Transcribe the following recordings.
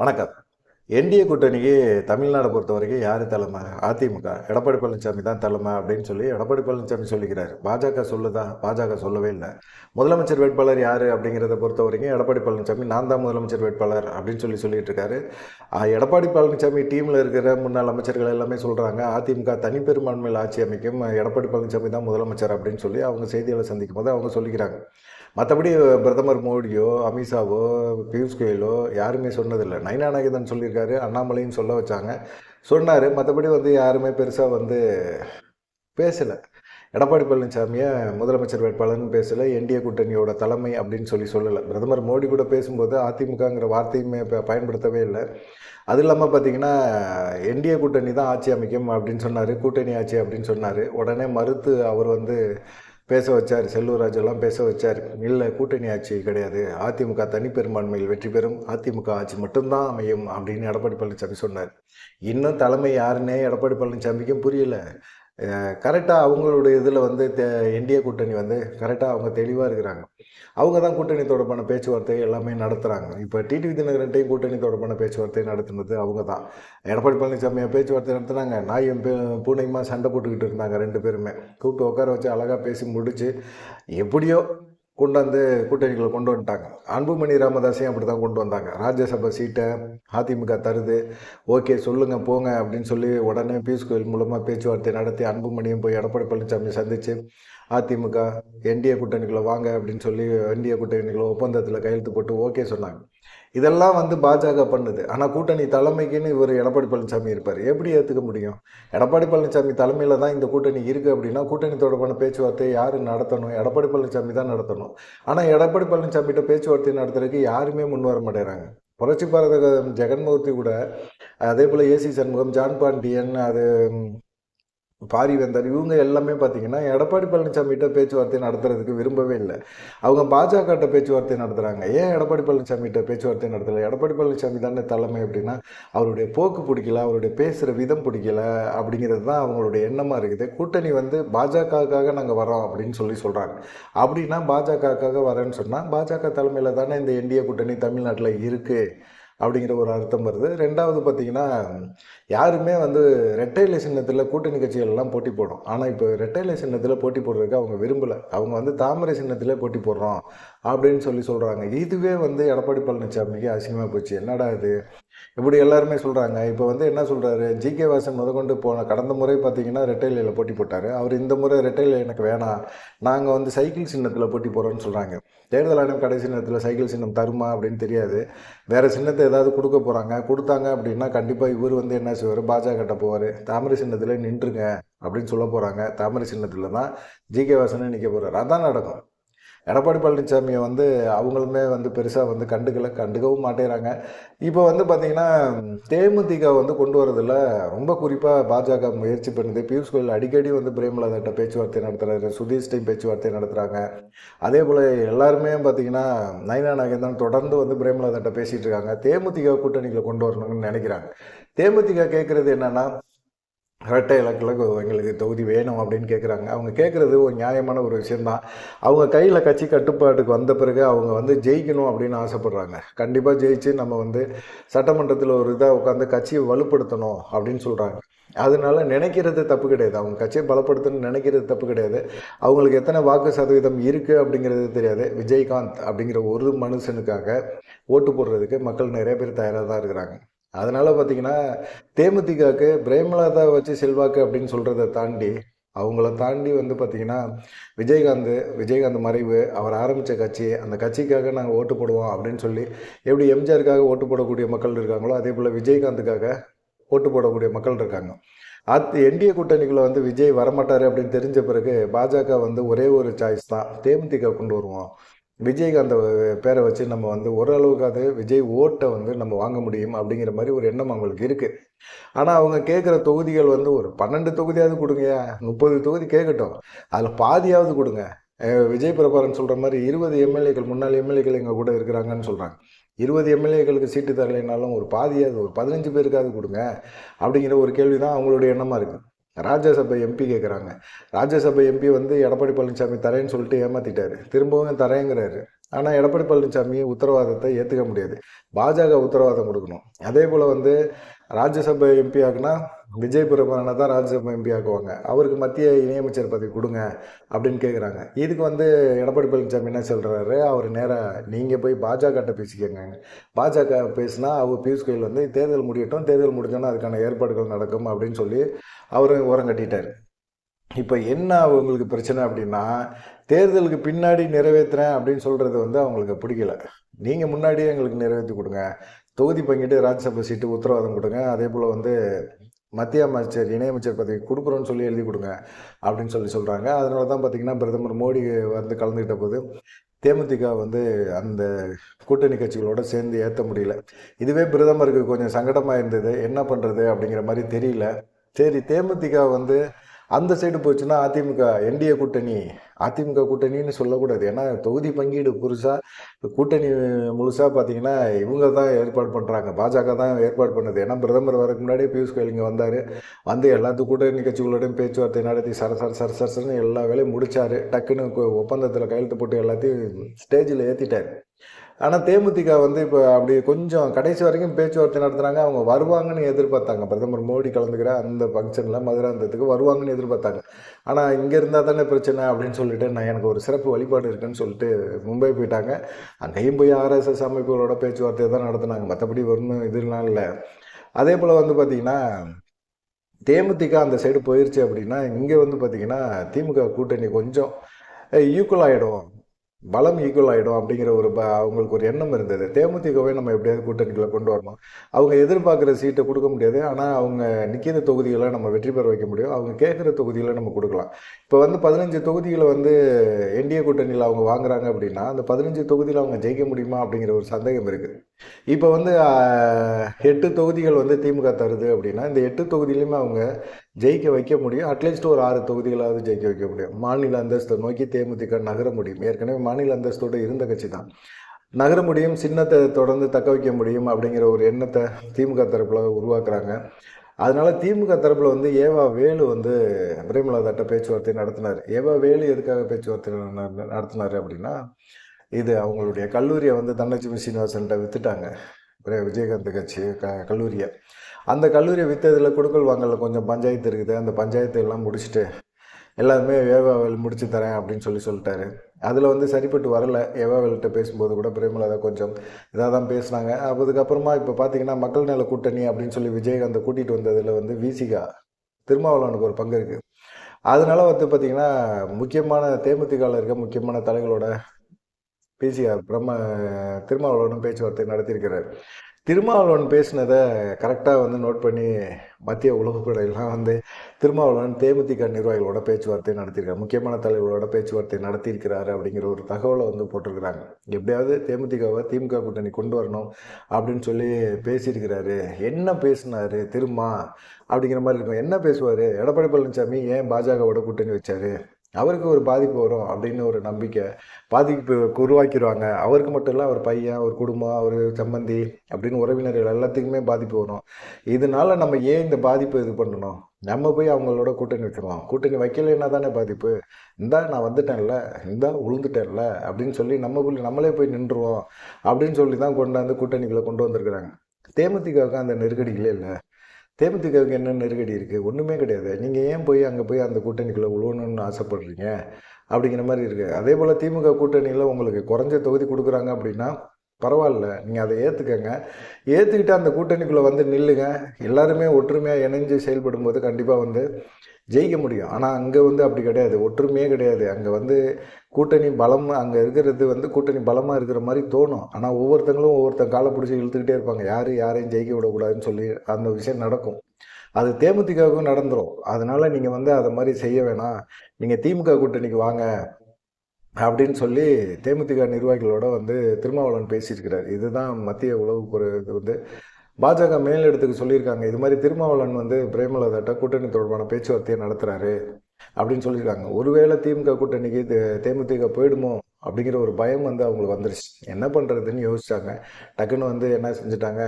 வணக்கம். என்டிஏ கூட்டணிக்கு தமிழ்நாடை பொறுத்த வரைக்கும் யார் தலைமை? அதிமுக. எடப்பாடி பழனிசாமி தான் தலைமை அப்படின்னு சொல்லி எடப்பாடி பழனிசாமி சொல்லிக்கிறார். பாஜக சொல்லுதா? பாஜக சொல்லவே இல்லை. முதலமைச்சர் வேட்பாளர் யார் அப்படிங்கிறத பொறுத்த வரைக்கும் எடப்பாடி பழனிசாமி நான் தான் முதலமைச்சர் வேட்பாளர் அப்படின்னு சொல்லி சொல்லிட்டு இருக்காரு. எடப்பாடி பழனிசாமி டீமில் இருக்கிற முன்னாள் அமைச்சர்கள் எல்லாமே சொல்கிறாங்க அதிமுக தனிப்பெரும்பான்மையில் ஆட்சி அமைக்கும் எடப்பாடி பழனிசாமி தான் முதலமைச்சர் அப்படின்னு சொல்லி அவங்க செய்தியாளர் சந்திக்கும் போது அவங்க சொல்லிக்கிறாங்க. மற்றபடி பிரதமர் மோடியோ அமித்ஷாவோ பியூஷ் கோயிலோ யாருமே சொன்னதில்லை. நைனா நாகேந்திரன் சொல்லியிருக்காரு அண்ணாமலையும் சொல்ல வச்சாங்க. சொன்னார். மற்றபடி வந்து யாருமே பெருசாக வந்து பேசலை. எடப்பாடி பழனிசாமியை முதலமைச்சர் வேட்பாளர்னு பேசலை. என்டிஏ கூட்டணியோட தலைமை அப்படின்னு சொல்லி சொல்லலை. பிரதமர் மோடி கூட பேசும்போது அதிமுகங்கிற வார்த்தையுமே பயன்படுத்தவே இல்லை. அது இல்லாமல் பார்த்தீங்கன்னா என்டிஏ கூட்டணி தான் ஆட்சி அமைக்கும் அப்படின்னு சொன்னார். கூட்டணி ஆட்சி அப்படின்னு சொன்னார். உடனே மறுத்து அவர் வந்து பேச வச்சார் செல்லூர் பேச வச்சார். இல்லை கூட்டணி ஆட்சி கிடையாது. அதிமுக தனிப்பெரும்பான்மையில் வெற்றி பெறும். அதிமுக ஆட்சி மட்டும்தான் அமையும் அப்படின்னு எடப்பாடி பழனிசாமி சொன்னார். இன்னும் தலைமை யாருன்னே எடப்பாடி பழனிசாமிக்கும் புரியல. கரெக்டாக அவங்களுடைய இதில் வந்து என்டிஏ கூட்டணி வந்து கரெக்டாக அவங்க தெளிவாக இருக்கிறாங்க. அவங்க தான் கூட்டணி தொடர்பான பேச்சுவார்த்தை எல்லாமே நடத்துகிறாங்க இப்போ டிடிவி தினகரன்ட்டையும் கூட்டணி தொடர்பான பேச்சுவார்த்தை நடத்துனது அவங்க தான் எடப்பாடி பழனிசாமியை பேச்சுவார்த்தை நடத்துனாங்க. நாயும் பே பூனையுமா சண்டை போட்டுக்கிட்டு இருந்தாங்க ரெண்டு பேருமே. கூப்பிட்டு உட்கார வச்சு அழகாக பேசி முடிச்சு எப்படியோ கொண்டாந்து கூட்டணிகளை கொண்டு வந்துட்டாங்க. அன்புமணி ராமதாஸையும் அப்படி தான் கொண்டு வந்தாங்க. ராஜ்யசபா சீட்டை அதிமுக தருது. ஓகே சொல்லுங்கள் போங்க அப்படின்னு சொல்லி உடனே பியூஷ் கோயில் மூலமாக பேச்சுவார்த்தை நடத்தி அன்புமணியும் போய் எடப்பாடி பழனிசாமி சந்தித்து அதிமுக என்டிஏ கூட்டணிகளை வாங்க அப்படின்னு சொல்லி என்டிஏ கூட்டணிக்குள்ள ஒப்பந்தத்தில் கையெழுத்து போட்டு ஓகே சொன்னாங்க. இதெல்லாம் வந்து பாஜக பண்ணுது. ஆனால் கூட்டணி தலைமைக்குன்னு இவர் எடப்பாடி பழனிசாமி இருப்பார். எப்படி ஏற்றுக்க முடியும்? எடப்பாடி பழனிசாமி தலைமையில் தான் இந்த கூட்டணி இருக்குது அப்படின்னா கூட்டணி தொடர்பான பேச்சுவார்த்தையை யார் நடத்தணும்? எடப்பாடி பழனிசாமி தான் நடத்தணும். ஆனால் எடப்பாடி பழனிசாமிகிட்ட பேச்சுவார்த்தை நடத்துறதுக்கு யாருமே முன் வர மாட்டேறாங்க. புரட்சி பாரத ஜெகன்மூர்த்தி கூட அதே போல் ஏசி சண்முகம் ஜான் பாண்டியன் அது பாரிவேந்தர் இவங்க எல்லாமே பார்த்தீங்கன்னா எடப்பாடி பழனிசாமிகிட்ட பேச்சுவார்த்தை நடத்துறதுக்கு விரும்பவே இல்லை. அவங்க பாஜகட்ட பேச்சுவார்த்தை நடத்துகிறாங்க ஏன் எடப்பாடி பழனிசாமிகிட்ட பேச்சுவார்த்தை நடத்தலை? எடப்பாடி பழனிசாமி தானே தலைமை அப்படின்னா அவருடைய போக்கு பிடிக்கல அவருடைய பேசுகிற விதம் பிடிக்கல அப்படிங்கிறது தான் அவங்களுடைய எண்ணமாக இருக்குது. கூட்டணி வந்து பாஜகவுக்காக நாங்கள் வரோம் அப்படின்னு சொல்லி சொல்கிறாங்க அப்படின்னா பாஜகவுக்காக வரேன்னு சொன்னால் பாஜக தலைமையில் தானே இந்த என்டிஏ கூட்டணி தமிழ்நாட்டில் இருக்குது அப்படிங்கிற ஒரு அர்த்தம் வருது. ரெண்டாவது பார்த்தீங்கன்னா யாருமே வந்து ரெட்டைலை சின்னத்தில் கூட்டணி கட்சிகள்லாம் போட்டி போடும் ஆனால் இப்போ ரெட்டைலை சின்னத்தில் போட்டி போடுறதுக்கு அவங்க விரும்பலை. அவங்க வந்து தாமரை சின்னத்தில் போட்டி போடுறோம் அப்படின்னு சொல்லி சொல்கிறாங்க இதுவே வந்து எடப்பாடி பழனிசாமிக்கு அசிங்கமாக போச்சு. என்னடா இது? இப்படி எல்லாருமே சொல்கிறாங்க இப்போ வந்து என்ன சொல்கிறாரு ஜி கே வாசன் முதற்கொண்டு போன கடந்த முறை பார்த்தீங்கன்னா ரெட்டைலையில் போட்டி போட்டார். அவர் இந்த முறை ரெட்டைலை எனக்கு வேணாம். நாங்கள் வந்து சைக்கிள் சின்னத்தில் போட்டி போகிறோன்னு சொல்கிறாங்க தேர்தல் ஆணையம் கடைசி நேரத்தில் சைக்கிள் சின்னம் தருமா அப்படின்னு தெரியாது. வேறு சின்னத்தை ஏதாவது கொடுக்க போகிறாங்க கொடுத்தாங்க அப்படின்னா கண்டிப்பாக இவர் வந்து என்ன செய்வார்? பாஜகட்ட போவார். தாமரை சின்னத்தில் நின்றுங்க அப்படின்னு சொல்ல போகிறாங்க தாமரை சின்னத்தில் தான் ஜி கே வாசனை நிற்க போகிறார் அதான் நடக்கும். எடப்பாடி பழனிசாமியை வந்து அவங்களுமே வந்து பெருசாக வந்து கண்டுக்கல கண்டுக்கவும் மாட்டேறாங்க. இப்போ வந்து பார்த்திங்கன்னா தேமுதிக வந்து கொண்டு வரதில் ரொம்ப குறிப்பாக பாஜக முயற்சி பண்ணுது. பியூஷ் கோயில் அடிக்கடி வந்து பிரேமலதாட்ட பேச்சுவார்த்தை நடத்துகிறாரு சுதீஷ்டையும் பேச்சுவார்த்தை நடத்துகிறாங்க அதே போல் எல்லாருமே பார்த்தீங்கன்னா நயனா நாகேந்திரன் தொடர்ந்து வந்து பிரேமலதாட்ட பேசிகிட்டு இருக்காங்க. தேமுதிக கூட்டணிகளை கொண்டு வரணும்னு நினைக்கிறாங்க. தேமுதிக கேட்குறது என்னென்னா இரட்டை இலக்கில் எங்களுக்கு தொகுதி வேணும் அப்படின்னு கேட்குறாங்க அவங்க கேட்குறது ஒரு நியாயமான ஒரு விஷயந்தான் அவங்க கையில் கட்சி கட்டுப்பாட்டுக்கு வந்த பிறகு அவங்க வந்து ஜெயிக்கணும் அப்படின்னு ஆசைப்பட்றாங்க. கண்டிப்பாக ஜெயிச்சு நம்ம வந்து சட்டமன்றத்தில் ஒரு இதாக உட்காந்து கட்சியை வலுப்படுத்தணும் அப்படின்னு சொல்கிறாங்க அதனால நினைக்கிறது தப்பு கிடையாது. அவங்க கட்சியை பலப்படுத்தணும்னு நினைக்கிறது தப்பு கிடையாது. அவங்களுக்கு எத்தனை வாக்கு சதவீதம் இருக்குது அப்படிங்கிறது தெரியாது. விஜயகாந்த் அப்படிங்கிற ஒரு மனுஷனுக்காக ஓட்டு போடுறதுக்கு மக்கள் நிறைய பேர் தயாராக தான் இருக்கிறாங்க. அதனால் பார்த்தீங்கன்னா தேமுதிகாவுக்கு பிரேமலதா வச்சு செல்வாக்கு அப்படின்னு சொல்கிறத தாண்டி அவங்கள தாண்டி வந்து பார்த்திங்கன்னா விஜயகாந்த் விஜயகாந்த் மறைவு அவர் ஆரம்பித்த கட்சி அந்த கட்சிக்காக நாங்கள் ஓட்டு போடுவோம் அப்படின்னு சொல்லி எப்படி எம்ஜிஆருக்காக ஓட்டு போடக்கூடிய மக்கள் இருக்காங்களோ அதே போல் விஜயகாந்துக்காக ஓட்டு போடக்கூடிய மக்கள் இருக்காங்க. அத் என்டிஏ கூட்டணிக்குள்ளே வந்து விஜய் வரமாட்டார் அப்படின்னு தெரிஞ்ச பிறகு பாஜக வந்து ஒரே ஒரு சாய்ஸ் தான் தேமுதிக கொண்டு வருவோம். விஜயகாந்த் பேரை வச்சு நம்ம வந்து ஓரளவுக்காவது விஜய் ஓட்டை வந்து நம்ம வாங்க முடியும் அப்படிங்கிற மாதிரி ஒரு எண்ணம் அவங்களுக்கு இருக்குது ஆனால் அவங்க கேட்குற தொகுதிகள் வந்து ஒரு பன்னெண்டு தொகுதியாவது கொடுங்க முப்பது தொகுதி கேட்கட்டும் அதில் பாதியாவது கொடுங்க. விஜய் பிரபாரன் சொல்கிற மாதிரி இருபது எம்எல்ஏக்கள் முன்னாள் எம்எல்ஏக்கள் எங்கள் கூட இருக்கிறாங்கன்னு சொல்கிறாங்க இருபது எம்எல்ஏக்களுக்கு சீட்டு தரலைனாலும் ஒரு பாதியாவது ஒரு பதினஞ்சு பேருக்காவது கொடுங்க அப்படிங்கிற ஒரு கேள்வி தான் அவங்களுடைய எண்ணமாக இருக்குது ராஜ்யசபை எம்பி கேட்குறாங்க ராஜ்யசபை எம்பி வந்து எடப்பாடி பழனிசாமி தரேன்னு சொல்லிட்டு ஏமாத்திட்டாரு. திரும்பவும் தரேங்கிறாரு. ஆனால் எடப்பாடி பழனிசாமி உத்தரவாதத்தை ஏற்றுக்க முடியாது. பாஜக உத்தரவாதம் கொடுக்கணும். அதே போல் வந்து ராஜ்யசபை எம்பி ஆக்குனா விஜய் பிரபாகரனை தான் ராஜ்யசபா எம்பி ஆக்குவாங்க அவருக்கு மத்திய இணையமைச்சர் பதவி கொடுங்க அப்படின்னு கேட்குறாங்க இதுக்கு வந்து எடப்பாடி பழனிசாமி என்ன சொல்கிறாரு அவர் நேராக நீங்கள் போய் பாஜகட்ட பேசிக்கங்க. பாஜக பேசினா அவர் பியூஷ் கோயில் வந்து தேர்தல் முடியட்டும் தேர்தல் முடிஞ்சோன்னா அதுக்கான ஏற்பாடுகள் நடக்கும் அப்படின்னு சொல்லி அவர் உரம் கட்டிட்டார். இப்போ என்ன அவங்களுக்கு பிரச்சனை அப்படின்னா தேர்தலுக்கு பின்னாடி நிறைவேற்றுறேன் அப்படின்னு சொல்கிறது வந்து அவங்களுக்கு பிடிக்கல. நீங்கள் முன்னாடியே எங்களுக்கு நிறைவேற்றி கொடுங்க. தொகுதி பங்கிட்டு ராஜ்யசபா சீட்டு உத்தரவாதம் கொடுங்க. அதே போல் வந்து மத்திய அமைச்சர் இணையமைச்சர் பதவி கொடுக்குறோன்னு சொல்லி எழுதி கொடுங்க அப்படின்னு சொல்லி சொல்கிறாங்க அதனால தான் பார்த்திங்கன்னா பிரதமர் மோடி வந்து கலந்துக்கிட்ட போது தேமுதிக வந்து அந்த கூட்டணி கட்சிகளோட சேர்ந்து ஏற்ற முடியல. இதுவே பிரதமருக்கு கொஞ்சம் சங்கடமாக இருந்தது. என்ன பண்ணுறது அப்படிங்கிற மாதிரி தெரியல. சரி தேமுதிக வந்து அந்த சைடு போச்சுன்னா அதிமுக என்டிஏ கூட்டணி அதிமுக கூட்டணின்னு சொல்லக்கூடாது. ஏன்னா தொகுதி பங்கீடு புதுசாக கூட்டணி முழுசாக பார்த்தீங்கன்னா இவங்க தான் ஏற்பாடு பண்ணுறாங்க பாஜக தான் ஏற்பாடு பண்ணது. ஏன்னா பிரதமர் வரக்கு முன்னாடியே பியூஷ் கோயல் இங்கே வந்தார். வந்து எல்லாத்து கூட்டணி கட்சிகளோடையும் பேச்சுவார்த்தை நடத்தி சர சர சர சரசரன்னு எல்லா வேலையும் முடித்தார் டக்குன்னு ஒப்பந்தத்தில் கையெழுத்து போட்டு எல்லாத்தையும் ஸ்டேஜில் ஏற்றிட்டார் ஆனால் தேமுதிக வந்து இப்போ அப்படி கொஞ்சம் கடைசி வரைக்கும் பேச்சுவார்த்தை நடத்துகிறாங்க அவங்க வருவாங்கன்னு எதிர்பார்த்தாங்க. பிரதமர் மோடி கலந்துக்கிற அந்த ஃபங்க்ஷனில் மதுராந்தத்துக்கு வருவாங்கன்னு எதிர்பார்த்தாங்க. ஆனால் இங்கே இருந்தால் தானே பிரச்சனை அப்படின்னு சொல்லிட்டு நான் எனக்கு ஒரு சிறப்பு வழிபாடு இருக்குன்னு சொல்லிட்டு மும்பை போயிட்டாங்க. அங்கேயும் போய் ஆர்எஸ்எஸ் அமைப்புகளோட பேச்சுவார்த்தை தான் நடத்துனாங்க. மற்றபடி ஒன்றும் இதெல்லாம் இல்லை. அதே போல் வந்து பார்த்திங்கன்னா தேமுதிக அந்த சைடு போயிருச்சு அப்படின்னா இங்கே வந்து பார்த்திங்கன்னா திமுக கூட்டணி கொஞ்சம் ஈக்குவல் ஆகிடும் பலம் ஈக்குவல் ஆகிடும் அப்படிங்கிற ஒரு ப அவங்களுக்கு ஒரு எண்ணம் இருந்தது. தேமுதிகவை நம்ம எப்படியாவது கூட்டணிக்குள்ள கொண்டு வரணும். அவங்க எதிர்பார்க்குற சீட்டை கொடுக்க முடியாது. ஆனால் அவங்க நிற்கிற தொகுதிகளை நம்ம வெற்றி பெற வைக்க முடியும். அவங்க கேட்குற தொகுதிகளை நம்ம கொடுக்கலாம். இப்போ வந்து பதினஞ்சு தொகுதிகளை வந்து என்டிஏ கூட்டணியில் அவங்க வாங்குறாங்க அப்படின்னா அந்த பதினஞ்சு தொகுதியில் அவங்க ஜெயிக்க முடியுமா அப்படிங்கிற ஒரு சந்தேகம் இருக்குது இப்போ வந்து எட்டு தொகுதிகள் வந்து திமுக தருது அப்படின்னா இந்த எட்டு தொகுதியிலையுமே அவங்க ஜெயிக்க வைக்க முடியும். அட்லீஸ்ட் ஒரு ஆறு தொகுதிகளாவது ஜெயிக்க வைக்க முடியும். மாநில அந்தஸ்தை நோக்கி தேமுதிக நகர முடியும். ஏற்கனவே மாநில அந்தஸ்தோடு இருந்த கட்சி தான். நகர முடியும் சின்னத்தை தொடர்ந்து தக்க வைக்க முடியும் அப்படிங்கிற ஒரு எண்ணத்தை திமுக தரப்பில் உருவாக்குறாங்க. அதனால் திமுக தரப்பில் வந்து ஏவா வேலு வந்து பிரேமலதாட்ட பேச்சுவார்த்தை நடத்தினார். ஏவா வேலு எதுக்காக பேச்சுவார்த்தை நடத்தினார் அப்படின்னா இது அவங்களுடைய கல்லூரியை வந்து தனலட்சுமி சீனிவாசன்கிட்ட வித்துட்டாங்க. விஜயகாந்த் கட்சி க கல்லூரியை. அந்த கல்லூரியை விற்றதில் கொடுக்கல் வாங்கல கொஞ்சம் பஞ்சாயத்து இருக்குது. அந்த பஞ்சாயத்து எல்லாம் முடிச்சுட்டு எல்லாருமே ஏவாவேல் முடிச்சு தரேன் அப்படின்னு சொல்லி சொல்லிட்டாரு. அதில் வந்து சரிப்பட்டு வரல. ஏவாவேல்கிட்ட பேசும்போது கூட பிரேமலதா கொஞ்சம் இதாக தான் பேசுனாங்க. அதுக்கப்புறமா இப்போ பார்த்தீங்கன்னா மக்கள் நல கூட்டணி அப்படின்னு சொல்லி விஜயகாந்தை கூட்டிகிட்டு வந்ததில் வந்து விசிகா திருமாவளவனுக்கு ஒரு பங்கு இருக்குது அதனால வந்து பார்த்திங்கன்னா முக்கியமான தேமுதிகவில் இருக்க முக்கியமான தலைகளோட பிசிஆர் பிரம்ம திருமாவளவனும் பேச்சுவார்த்தை நடத்தியிருக்கிறார். திருமாவளவன் பேசினதை கரெக்டாக வந்து நோட் பண்ணி மத்திய உளவுப்படையெல்லாம் வந்து திருமாவளவன் தேமுதிக நிர்வாகிகளோட பேச்சுவார்த்தை நடத்தியிருக்காரு. முக்கியமான தலைவர்களோட பேச்சுவார்த்தை நடத்தியிருக்கிறாரு அப்படிங்கிற ஒரு தகவலை வந்து போட்டிருக்கிறாங்க. எப்படியாவது தேமுதிகவை திமுக கூட்டணி கொண்டு வரணும் அப்படின்னு சொல்லி பேசியிருக்கிறாரு. என்ன பேசினாரு? திருமா அப்படிங்கிற மாதிரி இருக்கும். என்ன பேசுவார்? எடப்பாடி பழனிசாமி ஏன் பாஜகவோட கூட்டணி வச்சார்? அவருக்கு ஒரு பாதிப்பு வரும் அப்படின்னு ஒரு நம்பிக்கை. பாதிப்பு உருவாக்கிடுவாங்க அவருக்கு மட்டும் இல்லை அவர் பையன் அவர் குடும்பம் அவர் சம்பந்தி அப்படின்னு உறவினர்கள் எல்லாத்துக்குமே பாதிப்பு வரும். இதனால நம்ம ஏன் இந்த பாதிப்பு இது பண்ணணும்? நம்ம போய் அவங்களோட கூட்டணி வைக்கலாம். கூட்டணி வைக்கலைன்னா தானே பாதிப்பு? இந்தா நான் வந்துட்டேன்ல இந்தா உளுந்துட்டேன்ல அப்படின்னு சொல்லி நம்ம போய் நம்மளே போய் நின்றுவோம் அப்படின்னு சொல்லி தான் கொண்டாந்து கூட்டணிகளை கொண்டு வந்திருக்கிறாங்க. தேமுதிகவுக்கு அந்த நெருக்கடிகளே இல்லை தேமுதிகவுக்கு என்ன நெருக்கடி இருக்குது ஒன்றுமே கிடையாது. நீங்கள் ஏன் போய் அங்கே போய் அந்த கூட்டணிக்குள்ளே உழுவணும்னு ஆசைப்படுறீங்க? அப்படிங்கிற மாதிரி இருக்குது அதே போல் திமுக கூட்டணியில் உங்களுக்கு குறைஞ்ச தொகுதி கொடுக்குறாங்க அப்படின்னா பரவாயில்ல நீங்கள் அதை ஏற்றுக்கங்க ஏற்றுக்கிட்டு அந்த கூட்டணிக்குள்ளே வந்து நில்லுங்க. எல்லாருமே ஒற்றுமையாக இணைஞ்சு செயல்படும் போது கண்டிப்பாக வந்து ஜெயிக்க முடியும். ஆனால் அங்கே வந்து அப்படி கிடையாது. ஒற்றுமையே கிடையாது. அங்கே வந்து கூட்டணி பலம் அங்கே இருக்கிறது வந்து கூட்டணி பலமாக இருக்கிற மாதிரி தோணும். ஆனால் ஒவ்வொருத்தங்களும் ஒவ்வொருத்தன் காலை பிடிச்சி இழுத்துக்கிட்டே இருப்பாங்க. யார் யாரையும் ஜெயிக்க விடக்கூடாதுன்னு சொல்லி அந்த விஷயம் நடக்கும். அது தேமுதிகவுக்கும் நடந்துடும் அதனால நீங்கள் வந்து அதை மாதிரி செய்ய வேணாம். நீங்கள் திமுக கூட்டணிக்கு வாங்க. அப்படின்னு சொல்லி தேமுதிக நிர்வாகிகளோட வந்து திருமாவளவன் பேசியிருக்கிறார். இதுதான் மத்திய உளவுப்புற இது வந்து பாஜக மேலிடத்துக்கு சொல்லியிருக்காங்க. இது மாதிரி திருமாவளவன் வந்து பிரேமலதாட்ட கூட்டணி தொடர்பான பேச்சுவார்த்தையை நடத்துகிறாரு அப்படின்னு சொல்லியிருக்காங்க. ஒருவேளை திமுக கூட்டணிக்கு தேமுதிக போயிடுமோ அப்படிங்கிற ஒரு பயம் வந்து அவங்களுக்கு வந்துருச்சு. என்ன பண்ணுறதுன்னு யோசிச்சாங்க. டக்குன்னு வந்து என்ன செஞ்சுட்டாங்க?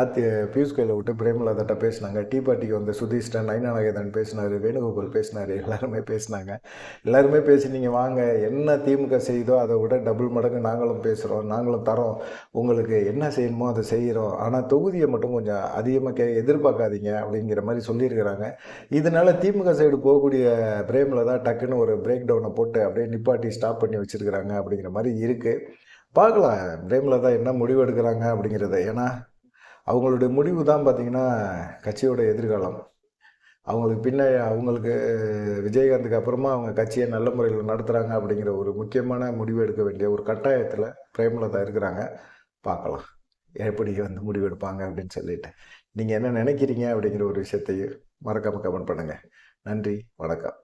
ஆத்தி பியூஷ் கோயிலை விட்டு பிரேமலதாட்ட பேசினாங்க. டீ பார்ட்டிக்கு வந்த சுதீஷ்டன் நயனாநாயகன் பேசினார் வேணுகோபால் பேசினார் எல்லாருமே பேசினாங்க. எல்லாருமே பேசி நீங்கள் வாங்க என்ன திமுக செய்தோ அதை விட டபுள் மடங்கு நாங்களும் பேசுகிறோம் நாங்களும் தரோம். உங்களுக்கு என்ன செய்யணுமோ அதை செய்கிறோம் ஆனால் தொகுதியை மட்டும் கொஞ்சம் அதிகமாக கே எதிர்பார்க்காதீங்க அப்படிங்கிற மாதிரி சொல்லியிருக்கிறாங்க. இதனால திமுக சைடு போகக்கூடிய பிரேமலதா டக்குன்னு ஒரு பிரேக் டவுனை போட்டு அப்படியே நிப்பாட்டி ஸ்டாப் பண்ணி வச்சுருக்கிறாங்க அப்படிங்கிற மாதிரி இருக்குது பார்க்கலாம் பிரேமலதா என்ன முடிவு எடுக்கிறாங்க அப்படிங்கிறத. ஏன்னா அவங்களுடைய முடிவு தான் பார்த்திங்கன்னா கட்சியோட எதிர்காலம். அவங்களுக்கு பின்ன அவங்களுக்கு விஜயகாந்துக்கு அப்புறமா அவங்க கட்சியை நல்ல முறையில் நடத்துகிறாங்க அப்படிங்கிற ஒரு முக்கியமான முடிவு எடுக்க வேண்டிய ஒரு கட்டாயத்தில் பிரேமலதா இருக்கிறாங்க. பார்க்கலாம். எப்படி வந்து முடிவு எடுப்பாங்க அப்படின்னு சொல்லிட்டு. நீங்கள் என்ன நினைக்கிறீங்க அப்படிங்கிற ஒரு விஷயத்தையும் மறக்காமல் கமெண்ட் பண்ணுங்கள் நன்றி வணக்கம்.